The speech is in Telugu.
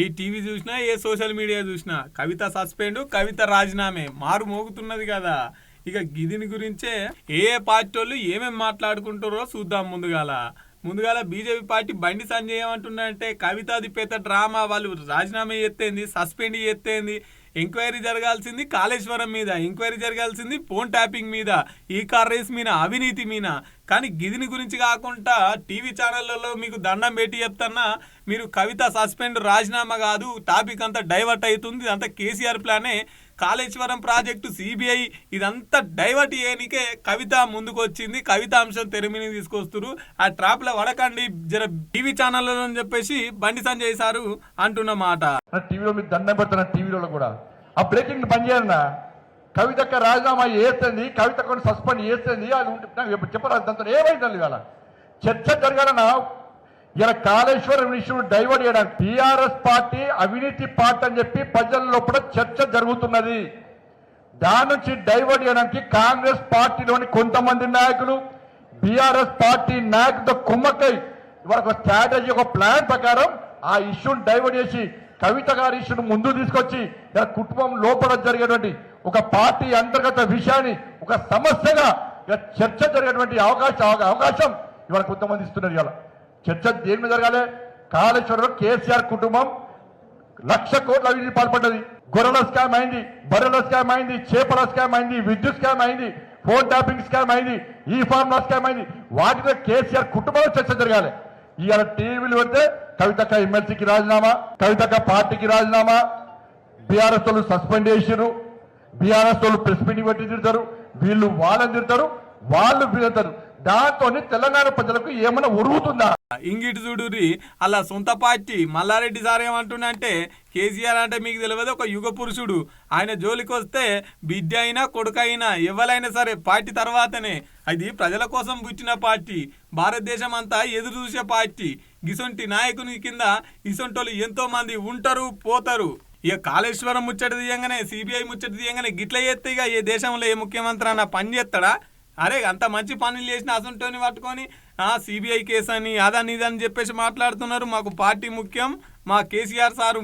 ఏ టీవీ చూసినా ఏ సోషల్ మీడియా చూసినా కవిత సస్పెండ్ కవిత రాజీనామే మారు మోగుతున్నది కదా. ఇక గిదిని గురించే ఏ ఏ పార్టీ వాళ్ళు ఏమేమి మాట్లాడుకుంటారో చూద్దాం ముందుగాల. ముందుగాల బీజేపీ పార్టీ బండి సంజయ్ ఏమంటున్నారంటే కవితాది పెద్ద డ్రామా వాళ్ళు రాజీనామా ఎత్తేంది సస్పెండ్ ఎత్తేంది ఎంక్వైరీ జరగాల్సింది కాళేశ్వరం మీద. ఎంక్వైరీ జరగాల్సింది ఫోన్ ట్యాపింగ్ మీద. ఈ కార్ రేస్ మీద అవినీతి మీద. కానీ గిదిని గురించి కాకుండా టీవీ ఛానళ్ళలో మీకు దండం పెట్టి చెప్తున్నా మీరు కవిత సస్పెండ్ రాజీనామా కాదు టాపిక్ అంతా డైవర్ట్ అవుతుంది. అంతా కేసీఆర్ ప్లానే కాళేశ్వరం ప్రాజెక్టు సిబిఐ ఇదంతా డైవర్ట్ చేయనికే కవిత ముందుకు వచ్చింది కవిత అంశం తెరమిని తీసుకొస్తారు. ఆ ట్రాప్లో జర టీవీ ఛానళ్ళలో అని చెప్పేసి బండి సంజయ్ సారు అంటున్న మాట. టీవీలో మీరు దండం పెడుతున్న టీవీలో కూడా ఆ బ్రేకింగ్ బంద్ చేయాలన్నా? కవితక్క రాజీనామా చేస్తుంది కవితకు సస్పెండ్ చేస్తుంది అది ఉంటే నాకు ఎప్పుడు చెప్పరాదు దాంతో ఏమైందండి ఇవాళ? చర్చ జరగాలన్నా? ఇలా కాళేశ్వరం ఇష్యూ డైవర్ట్ చేయడానికి టీఆర్ఎస్ పార్టీ అవినీతి పార్టీ అని చెప్పి ప్రజల లోపల చర్చ జరుగుతున్నది. దాని నుంచి డైవర్ట్ చేయడానికి కాంగ్రెస్ పార్టీలోని కొంతమంది నాయకులు బీఆర్ఎస్ పార్టీ నాయకులతో కుమ్మక్కై ఇవాళ ఒక స్ట్రాటజీ ఒక ప్లాన్ ప్రకారం ఆ ఇష్యూని డైవర్ట్ చేసి కవిత గారి ఇష్యూను ముందు తీసుకొచ్చి ఇలా కుటుంబం లోపల జరిగేటువంటి ఒక పార్టీ అంతర్గత విషయాన్ని ఒక సమస్యగా చర్చ జరిగేటువంటి అవకాశం అవకాశం ఇవాళ కొంతమంది ఇస్తున్నారు ఇవాళ. చర్చ దేని మీద జరగాలి? కాళేశ్వరంలో కేసీఆర్ కుటుంబం లక్ష కోట్ల అవినీతి పాల్పడ్డది. గొర్రెల స్కామ్ అయింది బర్రెల స్కామ్ అయింది చేపల స్కామ్ అయింది విద్యుత్ స్కామ్ అయింది ఫోన్ ట్యాపింగ్ స్కామ్ అయింది ఈ ఫార్ములా స్కామ్ అయింది. వాటితో కేసీఆర్ కుటుంబంలో చర్చ జరగాలి. ఇవాళ టీవీలు పెడితే కవితక్క ఎమ్మెల్సీకి రాజీనామా కవితక్క పార్టీకి రాజీనామా బీఆర్ఎస్ వాళ్ళు సస్పెండ్ చేసిరు బీఆర్ఎస్ వాళ్ళు ప్రెస్ మీటింగ్ పెట్టి తిడతారు వీళ్ళు వాళ్ళని తిడతారు వాళ్ళు తిడతారు దాంతో తెలంగాణ ప్రజలకు ఏమైనా ఉరుగుతుందా ఇంగిటి చూడురి అలా సొంత పార్టీ మల్లారెడ్డి సార్ ఏమంటున్నంటే కేసీఆర్ అంటే మీకు తెలియదు ఒక యుగ పురుషుడు. ఆయన జోలికి వస్తే బిడ్డ అయినా కొడుకు అయినా ఎవరైనా సరే పార్టీ తర్వాతనే. అది ప్రజల కోసం పుట్టిన పార్టీ భారతదేశం అంతా ఎదురు చూసే పార్టీ. గిసొంటి నాయకుని కింద ఇసొంటోళ్ళు ఎంతో మంది ఉంటారు పోతారు. ఇక కాళేశ్వరం ముచ్చట తీయంగానే సిబిఐ ముచ్చట తీయంగానే గిట్ల చేస్తే ఇక ఏ దేశంలో ఏ ముఖ్యమంత్రి అన్న పని చేస్తాడా? అరే అంత మంచి పనులు చేసిన అసంటోని పట్టుకొని సిబిఐ కేసు అని అదని ఇదని చెప్పేసి మాట్లాడుతున్నారు. మాకు పార్టీ ముఖ్యం. మా కేసీఆర్ సారు